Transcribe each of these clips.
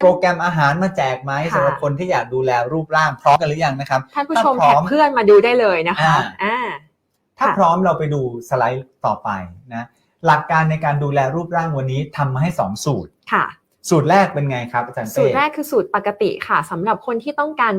โปรแกรมอาหารมาแจกไหมค่ะสำหรับคนที่อยากดูแลรูปร่างพร้อมกันหรือยังนะครับท่านผู้ชมถ้าพร้แท็อกมเพื่อนมาดูได้เลยนะคะอ่าอ่าถ้าค่ะพร้อมเราไปดูสไลด์ต่อไปนะหลักการในการดูแลรูปร่างวันนี้ทำมาให้ 2 สูตรค่ะสูตรแรกเป็นไงครับอาจารย์สูเป้ตรแรกคือสูตรปกติค่ะสำหรับคนที่ต้องการ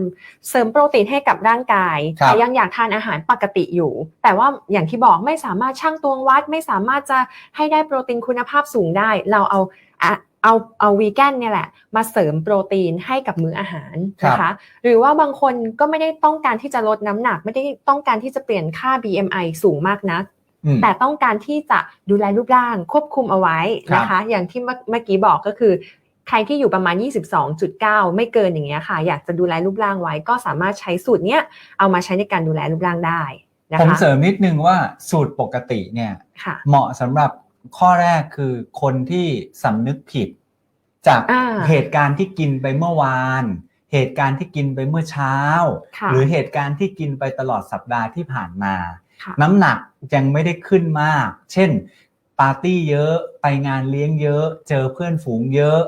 เสริมโปรตีนให้กับร่างกายครับแต่ยังอยากทานอาหารปกติอยู่ แต่ว่าอย่างที่บอกไม่สามารถชั่งตวงวัด ไม่สามารถจะให้ได้โปรตีนคุณภาพสูงได้ เราเอาอะ เอาเอาวีแกนเนี่ยแหละมาเสริมโปรตีนให้กับมื้ออาหารนะคะหรือว่าบางคนก็ไม่ได้ต้องการที่จะลดน้ำหนัก ไม่ได้ต้องการที่จะเปลี่ยนค่า BMI สูงมากนักอืมแต่ต้องการที่จะดูแลรูปร่างควบคุมเอาไว้นะคะ อย่างที่เมื่อเมื่อกี้บอกก็คือ ใครที่อยู่ประมาณ 22.9 ไม่เกินอย่างเงี้ยค่ะ อยากจะดูแลรูปร่างไว้ ก็สามารถใช้สูตรเนี้ยเอามาใช้ในการดูแลรูปร่างได้นะผมคะเสริมนิดนึงว่าสูตรปกติเนี่ยค่ะเหมาะสำหรับ ข้อแรกคือคนที่สำนึกผิด จากอ่าเหตุการณ์ที่กินไปเมื่อวาน เหตุการณ์ที่กินไปเมื่อเช้าค่ะหรือเหตุการณ์ที่กินไปตลอดสัปดาห์ที่ผ่านมาค่ะน้ำหนักยังไม่ได้ขึ้นมาก เช่น ปาร์ตี้เยอะไปงานเลี้ยงเยอะ เจอเพื่อนฝูงเยอะ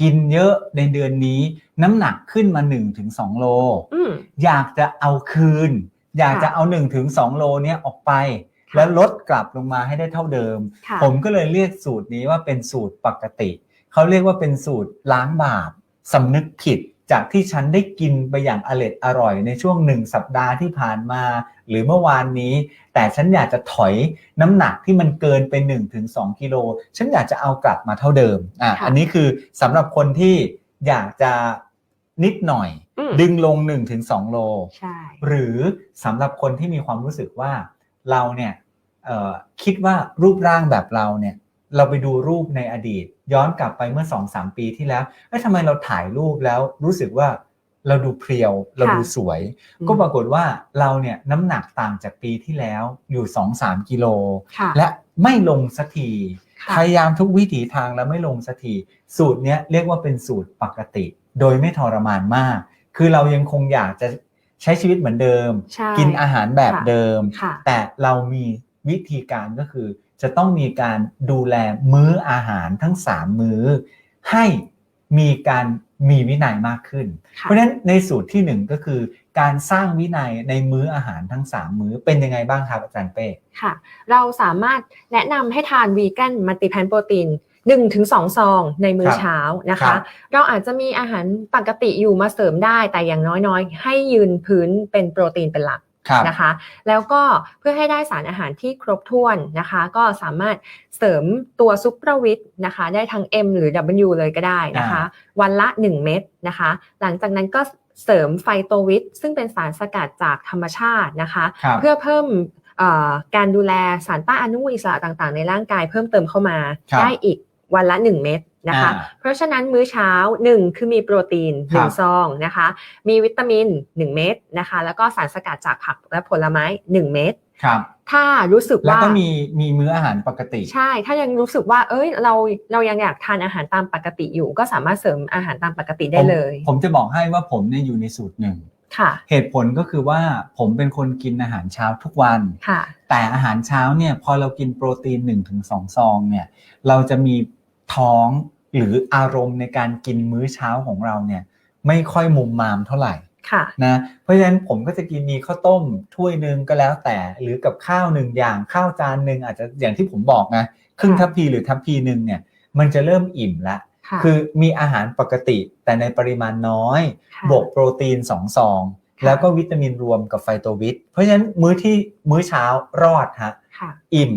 กินเยอะในเดือนนี้ น้ำหนักขึ้นมา 1-2 โลอืมอยากจะเอาคืน อยากค่ะจะเอา 1-2 โลเนี้ยออกไปค่ะ แล้วลดกลับลงมาให้ได้เท่าเดิมค่ะผมก็เลยเรียกสูตรนี้ว่าเป็นสูตรปกติ เขาเรียกว่าเป็นสูตรล้างบาปสำนึกผิดจากที่ฉันได้กินไปอย่างอร็ดอร่อยในช่วงหนึ่งสัปดาห์ที่ผ่านมา หรือเมื่อวานนี้ แต่ฉันอยากจะถอยน้ำหนักที่มันเกินไป 1-2 กิโล ฉันอยากจะเอากลับมาเท่าเดิมอะค่ะอันนี้คือสำหรับคนที่อยากจะนิดหน่อยอืมดึงลง 1-2 โลใช่หรือสำหรับคนที่มีความรู้สึกว่า เราเนี่ยเอ่อคิดว่ารูปร่างแบบเราเนี่ยเราไปดูรูปในอดีต ย้อนกลับไปเมื่อ2อสปีที่แล้วเอ้ยทำไมเราถ่ายรูปแล้วรู้สึกว่าเราดูเพรียว เราดูสวย ก็ปรากฏว่าเราเนี่ยน้ำหนักต่างจากปีที่แล้วอยู่2-3กิโลค่ะและไม่ลงสักทีค่ะพยายามทุกวิถีทางแล้วไม่ลงสักทีสูตรเนี้ยเรียกว่าเป็นสูตรปกติ โดยไม่ทรมานมาก คือเรายังคงอยากจะ ใช้ชีวิตเหมือนเดิม ใช่กินอาหารแบบเดิม ค่ะ แต่เรามีวิธีการก็คือ จะต้องมีการดูแลมื้ออาหารทั้ง 3 มื้อ ให้มีการมีวินัยมากขึ้นค่ะเพราะฉะนั้นในสูตรที่ 1 ก็คือ การสร้างวินัยในมื้ออาหารทั้ง 3 มื้อเป็นยังไงบ้างครับอาจารย์เป้ ค่ะ เราสามารถแนะนำให้ทานวีแกนมัลติแพนโปรตีน 1ถึง2ซองในมื้อครับเช้านะครัคะบเราอาจจะมีอาหารปกติอยู่มาเสริมได้แต่อย่างน้อยๆ ให้ยืนพื้นเป็นโปรตีนเป็นหลักครับนะคะ แล้วก็เพื่อให้ได้สารอาหารที่ครบถ้วนนะคะ ก็สามารถเสริมตัวซุปเปอร์วิตนะคะ ได้ทั้ง M หรือ W เลยก็ได้นะคะ วันละ 1 เม็ดนะคะ หลังจากนั้นก็เสริมไฟโตวิต ซึ่งเป็นสารสกัดจากธรรมชาตินะคะครับเพื่อเพิ่มเอ่อการดูแลสารต้านอนุมูลอิสระต่างๆ ในร่างกายเพิ่มเติมเข้ามาครับได้อีก วันละ 1 เม็ดนะคะอ่าเพราะฉะนั้นมื้อเช้า 1 คือมีโปรตีนครับ1ซองนะคะ มีวิตามิน 1 เม็ดนะคะ แล้วก็สารสกัดจากผักและผลไม้ 1 เม็ดครับถ้ารู้สึกแล้วว่าก็มีมีมื้ออาหารปกติ ใช่ ถ้ายังรู้สึกว่า เอ้ยเราเรายังอยากทานอาหารตามปกติอยู่ ก็สามารถเสริมอาหารตามปกติได้เลย ผมผมจะบอกให้ว่าผมเนี่ยอยู่ในสูตรหนึ่งค่ะเหตุผลก็คือว่าผมเป็นคนกินอาหารเช้าทุกวันค่ะแต่อาหารเช้าเนี่ยพอเรากินโปรตีน1-2ซองเนี่ยเราจะมี ท้องหรืออารมณ์ในการกินมื้อเช้าของเราเนี่ยไม่ค่อยมุมมามเท่าไหร่ค่ะนะเพราะฉะนั้นผมก็จะกินมีข้าวต้มถ้วยหนึ่งก็แล้วแต่หรือกับข้าวหนึ่งอย่างข้าวจานหนึ่งอาจจะอย่างที่ผมบอกนะครึ่งทัพพีหรือทัพพีหนึ่งเนี่ยมันจะเริ่มอิ่มละค่ะคือมีอาหารปกติแต่ในปริมาณน้อยค่ะบวกโปรตีน2ซองค่ะแล้วก็วิตามินรวมกับไฟโตวิต เพราะฉะนั้นมื้อที่มื้อเช้ารอดฮะค่ะอิ่ม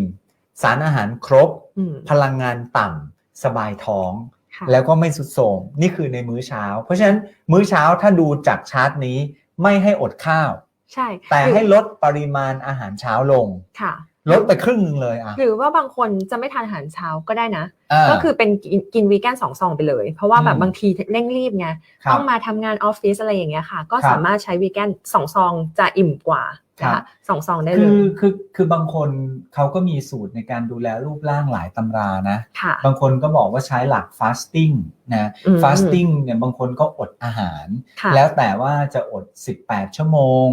สารอาหารครบอืมพลังงานต่ำ สบายท้องค่ะแล้วก็ไม่สุดโทรมนี่คือในมื้อเช้า เพราะฉะนั้นมื้อเช้าถ้าดูจากชาร์ตนี้ไม่ให้อดข้าว ใช่ แต่รือให้ลดปริมาณอาหารเช้าลงค่ะลดไปครึ่งหนึ่งเลยอะหรือว่าบางคนจะไม่ทานอาหารเช้าก็ได้นะาก็คือเป็นกินกินวีแกนสองซองไปเลย เพราะว่าแบอืบมบางทีเร่งรีบไงครับต้องมาทำงานออฟฟิศอะไรอย่างเงี้ยค่ะ ก็ครับสามารถใช้วีแกนสองซองจะอิ่มกว่า นะครัคะบสองซองได้เลคืยอคือคือบางคนเขาก็มีสูตรในการดูแลรูปร่างหลายตำรานะค่ะบางคนก็บอกว่าใช้หลัก fasting นะอืม fasting เนี่ยบางคนก็อดอาหารค่ะแล้วแต่ว่าจะอด 18 ชั่วโมง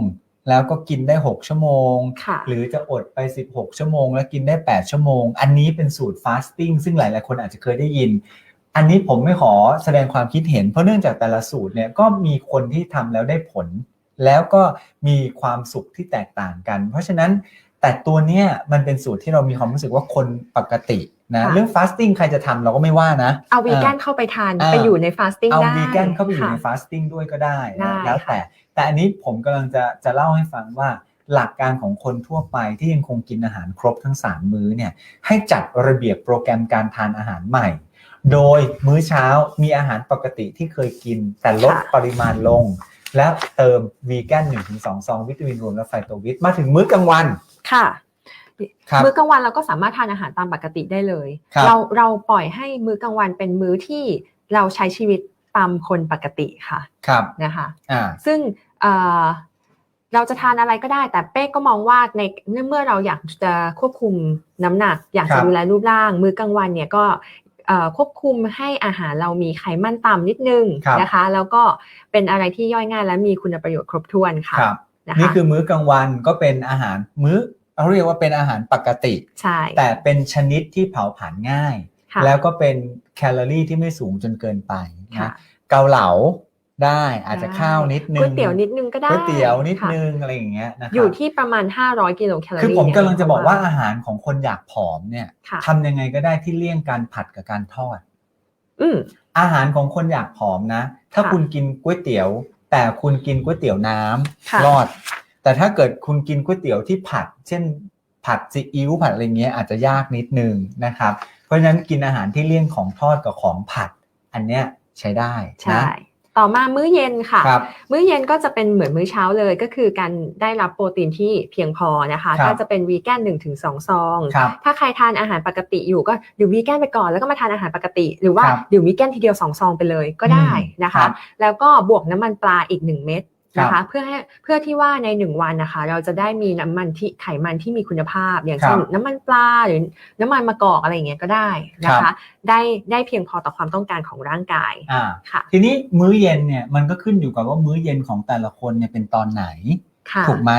แล้วก็กินได้ 6 ชั่วโมงค่ะหรือจะอดไป 16 ชั่วโมง แล้วกินได้ 8 ชั่วโมง อันนี้เป็นสูตร fasting ซึ่งหลายๆคนอาจจะเคยได้ยินอันนี้ผมไม่ขอแสดงความคิดเห็นเพราะเนื่องจากแต่ละสูตรเนี่ยก็มีคนที่ทำแล้วได้ผล แล้วก็มีความสุขที่แตกต่างกัน เพราะฉะนั้นแต่ตัวเนี้ยมันเป็นสูตรที่เรามีความรู้สึกว่าคนปกตินะค่ะเรื่องฟาสติ้งใครจะทำเราก็ไม่ว่านะ เอาวีแกนเข้าไปทานอ่าไปอยู่ในฟาสติ้งเอาได้วีแกนเข้าไปอยู่ในค่ะฟาสติ้งด้วยก็ได้ได้นะแล้วแต่แต่อันนี้ผมกำลังจะจะเล่าให้ฟังว่าหลักการของคนทั่วไปที่ยังคงกินอาหารครบทั้ง 3 มื้อเนี่ยให้จัดระเบียบโปรแกรมการทานอาหารใหม่ โดยมื้อเช้ามีอาหารปกติที่เคยกิน แต่ลดค่ะปริมาณลง และเติมวีแกน1-2ซองวิตามินรวมและไฟโตวิตมาถึงมื้อกลางวัน ค่ะครับมื้อกลางวันเราก็สามารถทานอาหารตามปกติได้เลย ครับเราเราปล่อยให้มื้อกลางวันเป็นมื้อที่เราใช้ชีวิตตามคนปกติค่ะครับนะคะ อ่า ซึ่งเอ่อเราจะทานอะไรก็ได้ แต่เป้ก็มองว่าในเมื่อเราอยากจะควบคุมน้ำหนัก อยากครัจะบ ดูแลรูปร่าง มื้อกลางวันเนี่ยก็เอ่อ ควบคุมให้อาหารเรามีไขมันต่ำนิดนึงครับนะคะ แล้วก็เป็นอะไรที่ย่อยง่ายและมีคุณประโยชน์ครบถ้วนค่ะครับนะคะนี่คือมื้อกลางวันก็เป็นอาหารมื้อเราเรียกว่าเป็นอาหารปกติใช่แต่เป็นชนิดที่เผาผลาญง่ายค่ะแล้วก็เป็นแคลอรี่ที่ไม่สูงจนเกินไปค่ะนะเกาเหลา ได้อาจจะข้าวนิดนึงก๋วยเตี๋ยวนิดนึงก็ได้ก๋วยเตี๋ยวนิดค่ะนึงอะไรอย่างเงี้ยนะครับอยู่ที่ประมาณ 500กิโลแคลอรี่คือผมกำลังจะบอกว่าเนี่ยอาหารของคนอยากผอมเนี่ยค่ะทำยังไงก็ได้ที่เลี่ยงการผัดกับการทอดอืมอาหารของคนอยากผอมนะ ถ้าค่ะคุณกินก๋วยเตี๋ยว แต่คุณกินก๋วยเตี๋ยวน้ำค่ะรอด แต่ถ้าเกิดคุณกินก๋วยเตี๋ยวที่ผัด เช่นผัดซีอิ๊วผัดอะไรเงี้ยอาจจะยากนิดนึงนะครับ เพราะฉะนั้นกินอาหารที่เลี่ยงของทอดกับของผัด อันเนี้ยใช้ได้ใช่นะ ต่อมามื้อเย็นค่ะ ครับ มื้อเย็นก็จะเป็นเหมือนมื้อเช้าเลย ก็คือการได้รับโปรตีนที่เพียงพอนะคะครับ ก็จะเป็นวีแกน1-2ถึง2ซอง ครับ ถ้าใครทานอาหารปกติอยู่ก็ดื่มวีแกนไปก่อนแล้วก็มาทานอาหารปกติ หรือว่าครับดื่มวีแกนทีเดียว2ซองไปเลยก็ได้นะครัคะ บแล้วก็บวกน้ำมันปลาอีก 1 เม็ด นะครัคะบเพื่อให้เพื่อที่ว่าใน1วันนะคะ เราจะได้มีน้ำมันที่ไขมันที่มีคุณภาพ อย่างเช่นครับน้ำมันปลาหรือน้ำมันมะกอกอะไรอย่างเงี้ยก็ได้นะครัคะบได้ได้เพียงพอต่อความต้องการของร่างกายอ่าค่ะทีนี้มื้อเย็นเนี่ยมันก็ขึ้นอยู่กับว่ามื้อเย็นของแต่ละคนเนี่ยเป็นตอนไหนค่ะถูกไหม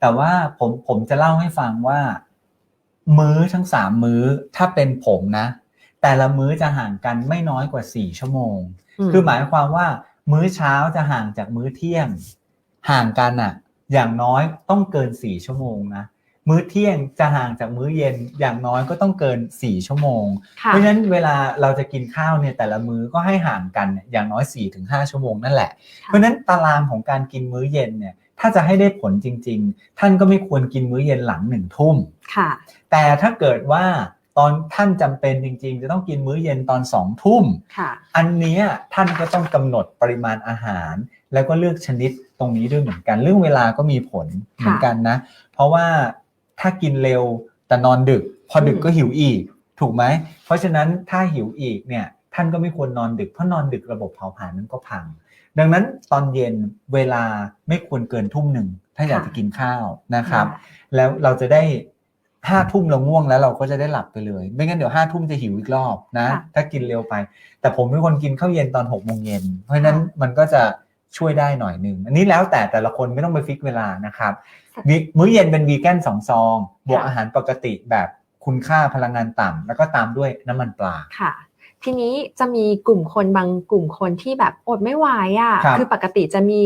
แต่ว่าผมผมจะเล่าให้ฟังว่า มื้อทั้งสามมื้อถ้าเป็นผมนะ แต่ละมื้อจะห่างกันไม่น้อยกว่าสี่ชั่วโมงอืมคือหมายความว่า มื้อเช้าจะห่างจากมื้อเที่ยง ห่างกันอะอย่างน้อยต้องเกินสี่ชั่วโมงนะมื้อเที่ยงจะห่างจากมื้อเย็นอย่างน้อยก็ต้องเกินสี่ชั่วโมงค่ะเพราะฉะนั้นเวลาเราจะกินข้าวเนี่ยแต่ละมื้อก็ให้ห่างกันเนี่ยอย่างน้อย 4-5 ชั่วโมงนั่นแหละ เพราะฉะนั้นตารางของการกินมื้อเย็นเนี่ยถ้าจะให้ได้ผลจริง ๆ ท่านก็ไม่ควรกินมื้อเย็นหลังหนึ่งทุ่มค่ะแต่ถ้าเกิดว่า ตอนท่านจำเป็นจริง ๆ จะต้องกินมื้อเย็นตอนสองทุ่มค่ะอันเนี้ยท่านก็ต้องกำหนดปริมาณอาหาร แล้วก็เลือกชนิดตรงนี้ด้วยเหมือนกัน เรื่องเวลาก็มีผลเหมือนกันนะ เพราะว่าถ้ากินเร็วแต่นอนดึก พอดึกอืมก็หิวอีก ถูกไหม เพราะฉะนั้นถ้าหิวอีกเนี่ยท่านก็ไม่ควรนอนดึกเพราะนอนดึกระบบเผาผลาญนั้นก็พัง ดังนั้นตอนเย็นเวลาไม่ควรเกินทุ่มหนึ่งถ้าอยากจะกินข้าวนะครับ แล้วเราจะได้ ห้าทุ่มเราง่วงแล้วเราก็จะได้หลับไปเลย ไม่งั้นเดี๋ยวห้าทุ่มจะหิวอีกรอบนะค่ะถ้ากินเร็วไป แต่ผมเป็นคนกินข้าวเย็นตอนหกโมงเย็นเพราะฉะนั้นค่ะมันก็จะช่วยได้หน่อยหนึ่งอันนี้แล้วแต่แต่ละคนไม่ต้องไปฟิกเวลานะครับวิมื้อเย็นเป็นวีแกนสองซอง บวกค่ะอาหารปกติแบบคุณค่าพลังงานต่ำแล้วก็ตามด้วยน้ำมันปลาค่ะทีนี้จะมีกลุ่มคนบางกลุ่มคนที่แบบอดไม่ไหวอะครับคือปกติจะมี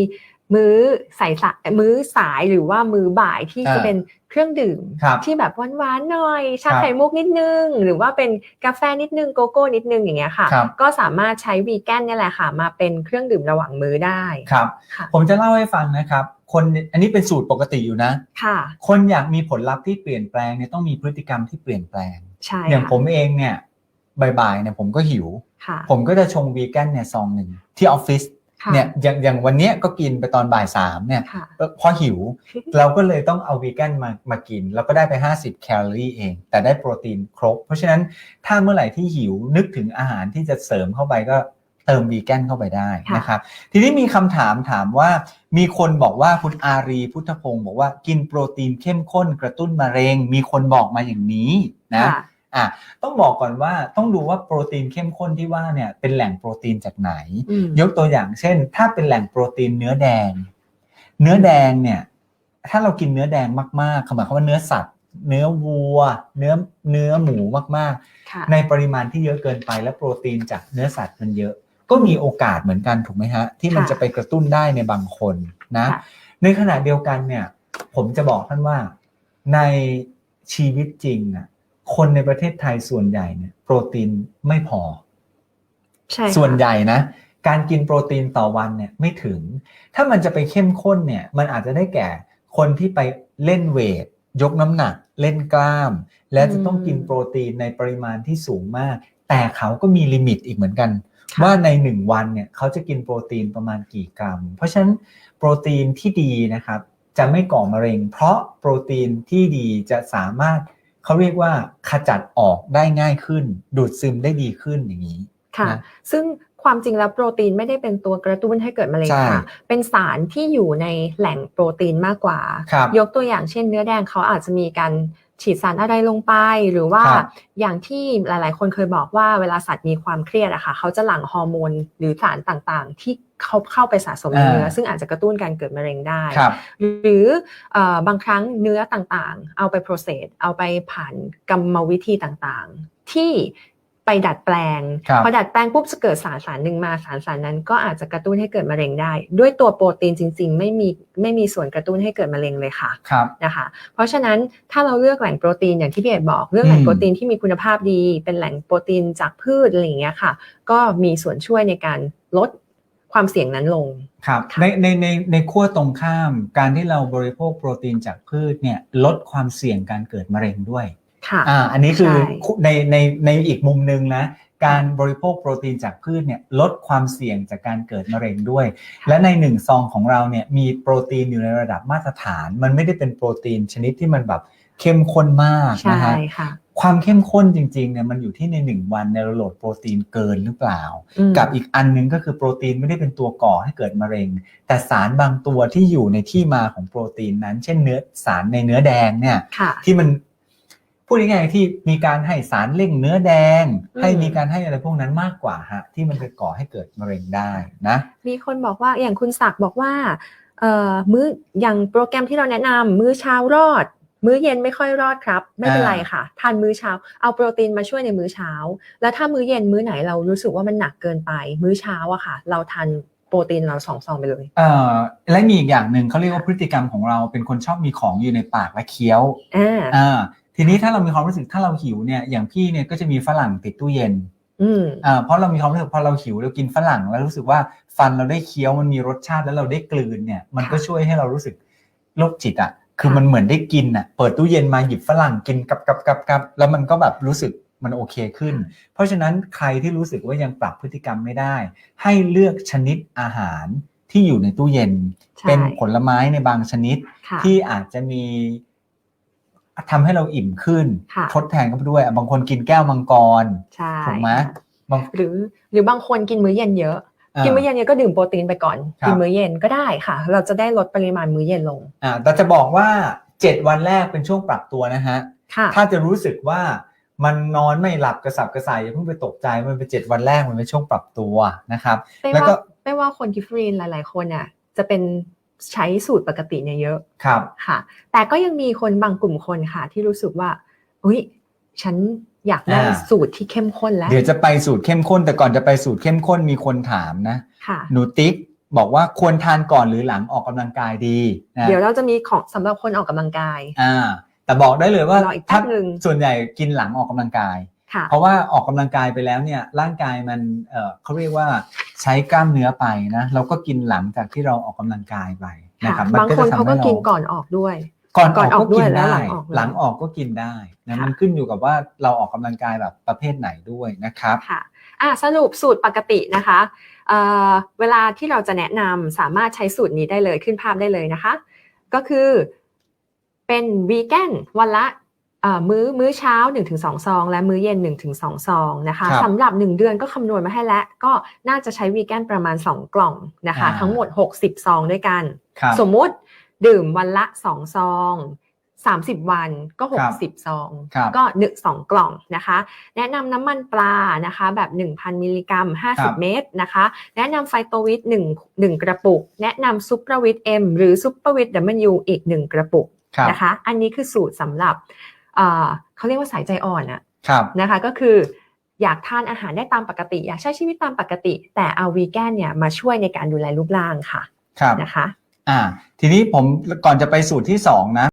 มื้อสายสายมื้อสายหรือว่ามื้อบ่ายที่อ่าจะเป็นเครื่องดื่มครับที่แบบหวานๆหน่อย ชาครับไข่มุกนิดนึง หรือว่าเป็นกาแฟนิดนึงโกโก้นิดนึงอย่างเงี้ยค่ะครับก็สามารถใช้วีแกนเนี่ยแหละค่ะ มาเป็นเครื่องดื่มระหว่างมื้อได้ครับค่ะผมจะเล่าให้ฟังนะครับ คนอันนี้เป็นสูตรปกติอยู่นะค่ะ คนอยากมีผลลัพธ์ที่เปลี่ยนแปลงเนี่ยต้องมีพฤติกรรมที่เปลี่ยนแปลงใช่อย่างค่ะผมเองเนี่ยบ่ายๆเนี่ยผมก็หิวค่ะผมก็จะชงวีแกนเนี่ยซองหนึ่งที่ออฟฟิศค่ะ เนี่ยอย่างอย่างวันเนี้ยก็กินไปตอนบ่ายสามเนี่ยค่ะเออพอหิว เราก็เลยต้องเอาวีแกนมามากินแล้วก็ได้ไป 50 แคลอรี่เอง แต่ได้โปรตีนครบ เพราะฉะนั้นถ้าเมื่อไหร่ที่หิวนึกถึงอาหารที่จะเสริมเข้าไปก็เติมวีแกนเข้าไปได้ค่ะนะครับทีนี้มีคำถามถามว่ามีคนบอกว่าคุณอารีพุทธพงศ์บอกว่ากินโปรตีนเข้มข้นกระตุ้นมะเร็ง มีคนบอกมาอย่างนี้นะค่ะ อะต้องบอกก่อนว่าต้องดูว่าโปรตีนเข้มข้นที่ว่าเนี่ยเป็นแหล่งโปรตีนจากไหนอืมยกตัวอย่างเช่น ถ้าเป็นแหล่งโปรตีนเนื้อแดง เนื้อแดงเนี่ยถ้าเรากินเนื้อแดงมากๆคือหมายความว่าเนื้อสัตว์ เนื้อวัว เนื้อเนื้อหมูมากค่ะๆในปริมาณที่เยอะเกินไปและโปรตีนจากเนื้อสัตว์มันเยอะ ก็มีโอกาสเหมือนกันถูกไหมฮะที่มันค่ะจะไปกระตุ้นได้ในบางคนนะค่ะในขณะเดียวกันเนี่ย ผมจะบอกท่านว่าในชีวิตจริงอะ คนในประเทศไทยส่วนใหญ่เนี่ยโปรตีนไม่พอ ใช่ค่ะส่วนใหญ่นะ การกินโปรตีนต่อวันเนี่ยไม่ถึง ถ้ามันจะไปเข้มข้นเนี่ย มันอาจจะได้แก่คนที่ไปเล่นเวท ยกน้ำหนัก เล่นกล้าม และจะต้องกินโปรตีนในปริมาณที่สูงมาก แต่เขาก็มีลิมิตอีกเหมือนกันค่ะว่าในหนึ่งวันเนี่ยเขาจะกินโปรตีนประมาณกี่กรัม เพราะฉะนั้นโปรตีนที่ดีนะครับ จะไม่ก่อมะเร็ง เพราะโปรตีนที่ดีจะสามารถ เขาเรียกว่าขจัดออกได้ง่ายขึ้น ดูดซึมได้ดีขึ้นอย่างนี้ค่ะนะซึ่งความจริงแล้วโปรตีนไม่ได้เป็นตัวกระตุ้นให้เกิดมะเร็งใช่ค่ะ เป็นสารที่อยู่ในแหล่งโปรตีนมากกว่าครับยกตัวอย่างเช่นเนื้อแดงเขาอาจจะมีการ ฉีดสารอะไรลงไป หรือว่าครับอย่างที่หลาย ๆ คนเคยบอกว่าเวลาสัตว์มีความเครียดอะค่ะเขาจะหลั่งฮอร์โมนหรือสารต่างๆ ที่เขาเข้าไปสะสมในเนื้ออ่าซึ่งอาจจะกระตุ้นการเกิดมะเร็งได้ ครับ หรือเออบางครั้งเนื้อต่างๆ เอาไป process เอาไปผ่านกรรมวิธีต่างๆ ที่ ไปดัดแปลงครับพอดัดแปลงปุ๊บจะเกิดสารสารหนึ่งมาสารสารนั้น ก็อาจจะกระตุ้นให้เกิดมะเร็งได้ ด้วยตัวโปรตีนจริง ๆ ไม่มีไม่มีส่วนกระตุ้นให้เกิดมะเร็งเลยค่ะครับนะคะ เพราะฉะนั้นถ้าเราเลือกแหล่งโปรตีนอย่างที่พี่เอกบอกเลือกแหล่งอืมโปรตีนที่มีคุณภาพดี เป็นแหล่งโปรตีนจากพืชอะไรอย่างเงี้ยค่ะ ก็มีส่วนช่วยในการลดความเสี่ยงนั้นลงครับค่ะในในในในขั้วตรงข้าม การที่เราบริโภคโปรตีนจากพืชเนี่ยลดความเสี่ยงการเกิดมะเร็งด้วย ค่ะอ่าอันนี้คือใช่ในในในอีกมุมหนึ่งนะการบริโภคโปรตีนจากพืชเนี่ยลดความเสี่ยงจากการเกิดมะเร็งด้วย และในหนึ่งซองของเราเนี่ยมีโปรตีนอยู่ในระดับมาตรฐาน มันไม่ได้เป็นโปรตีนชนิดที่มันแบบเข้มข้นมากใช่นะฮะค่ะความเข้มข้นจริงๆเนี่ยมันอยู่ที่ในหนึ่งวันในเราโหลดโปรตีนเกินหรือเปล่าอืมกับอีกอันหนึงก็คือโปรตีนไม่ได้เป็นตัวก่อให้เกิดมะเร็ง แต่สารบางตัวที่อยู่ในที่มาของโปรตีนนั้น เช่นเนื้อสารในเนื้อแดงเนี่ยค่ะที่มัน พูดง่ายๆที่มีการให้สารเร่งเนื้อแดง อืม ให้มีการให้อะไรพวกนั้นมากกว่าฮะที่มันจะก่อให้เกิดมะเร็งได้นะ มีคนบอกว่าอย่างคุณศักดิ์บอกว่าเอ่อมื้ออย่างโปรแกรมที่เราแนะนำมื้อเช้ารอด มื้อเย็นไม่ค่อยรอดครับ ไม่เป็นอ่าไรค่ะ ทานมื้อเช้าเอาโปรตีนมาช่วยในมื้อเช้า แล้วถ้ามื้อเย็นมื้อไหนเรารู้สึกว่ามันหนักเกินไป มื้อเช้าอะค่ะ เราทานโปรตีนเราสองซองไปเลย เอ่อและมีอีกอย่างหนึ่งเขาเรียกว่าพฤติกรรมของเราเป็นคนชอบมีของอยู่ในปากและเคี้ยวอ่า อ่า ทีนี้ถ้าเรามีความรู้สึกถ้าเราหิวเนี่ยอย่างพี่เนี่ยก็จะมีฝรั่งติดตู้เย็นอืมอ่าเพราะเรามีความรู้สึกพอเราหิวเรากินฝรั่งแล้วรู้สึกว่าฟันเราได้เคี้ยวมันมีรสชาติแล้วเราได้กลืนเนี่ย มันก็ค่ะช่วยให้เรารู้สึกโรคจิตอะคือค่ะมันเหมือนได้กินอะเปิดตู้เย็นมาหยิบฝรั่งกินกับกับกับกับแล้วมันก็แบบรู้สึกมันโอเคขึ้น เพราะฉะนั้นใครที่รู้สึกว่ายังปรับพฤติกรรมไม่ได้ ให้เลือกชนิดอาหารที่อยู่ในตู้เย็นใช่เป็นผลไม้ในบางชนิดค่ะที่อาจจะมี ทำให้เราอิ่มขึ้นค่ะทดแทนเข้าไปด้วยอะบางคนกินแก้วมังกรใช่ถูกไหมบางหรือหรือบางคนกินมื้อเย็นเยอะอ่ากินมื้อเย็นเยอะก็ดื่มโปรตีนไปก่อนครับกินมื้อเย็นก็ได้ค่ะ เราจะได้ลดปริมาณมื้อเย็นลงอ่าแต่จะบอกว่าเจ็ดวันแรกเป็นช่วงปรับตัวนะฮะค่ะถ้าจะรู้สึกว่ามันนอนไม่หลับกระสับกระส่ายอย่าเพิ่งไปตกใจมันเป็นเจ็ดวันแรกมันเป็นช่วงปรับตัวนะครับไม่แล้วว่าก็ไม่ว่าคนกิฟรีนหลาย ๆ คนอะจะเป็น ใช้สูตรปกติเนี่ยเยอะครับค่ะ แต่ก็ยังมีคนบางกลุ่มคนค่ะ ที่รู้สึกว่าอุ้ยฉันอยากได้อ่าสูตรที่เข้มข้นแล้ว เดี๋ยวจะไปสูตรเข้มข้น แต่ก่อนจะไปสูตรเข้มข้นมีคนถามนะค่ะหนูติ๊กบอกว่าควรทานก่อนหรือหลังออกกำลังกายดีนะเดี๋ยวเราจะมีของสำหรับคนออกกำลังกายอ่าแต่บอกได้เลยว่ารออีกแป๊บนึงส่วนใหญ่กินหลังออกกำลังกาย ค่ะ เพราะว่าออกกำลังกายไปแล้วเนี่ยร่างกายมันเอ่อเขาเรียกว่าใช้กล้ามเนื้อไปนะเราก็กินหลังจากที่เราออกกำลังกายไปนะครับค่ะมับางก็คนจะทำเขาก็ให้รกินก่อนออกด้วย ก่อนก่อนออกก็ออกด้กิวยนแล้วได้หลังออกเลยหลังออกก็กินได้นะค่ะมันขึ้นอยู่กับว่าเราออกกำลังกายแบบประเภทไหนด้วยนะครับค่ะอะสรุปสูตรปกตินะคะเอ่อเวลาที่เราจะแนะนำสามารถใช้สูตรนี้ได้เลยขึ้นภาพได้เลยนะคะ ก็คือเป็นวีแกนวันละเอ่อ มื้อมื้อเช้า 1-2 ซอง และมื้อเย็น 1-2 ซองนะคะครับสำหรับ 1 เดือนก็คำนวณมาให้แล้ว ก็น่าจะใช้วีแกนประมาณ 2 กล่องนะคะอ่าทั้งหมด 60 ซองด้วยกันครับสมมุติดื่มวันละ 2 ซอง30 วันก็ครับ60 ซองครับก็หนึ่งสองกล่องนะคะ แนะนำน้ำมันปลานะคะ แบบ 1,000 มิลลิกรัมครับ50 เม็ดนะคะ แนะนำไฟโตวิต1 1 กระปุก แนะนำซุปเปอร์วิตเอ็มหรือซุปเปอร์วิตดัมเบิลยูอีก 1 กระปุกครับนะคะ อันนี้คือสูตรสำหรับ เอ่อเขาเรียกว่าสายใจอ่อนอะครับนะคะก็คืออยากทานอาหารได้ตามปกติ อยากใช้ชีวิตตามปกติ แต่เอาวีแกนเนี่ยมาช่วยในการดูแลรูปร่างค่ะครับนะคะอ่าทีนี้ผมก่อนจะไปสูตรที่สองนะ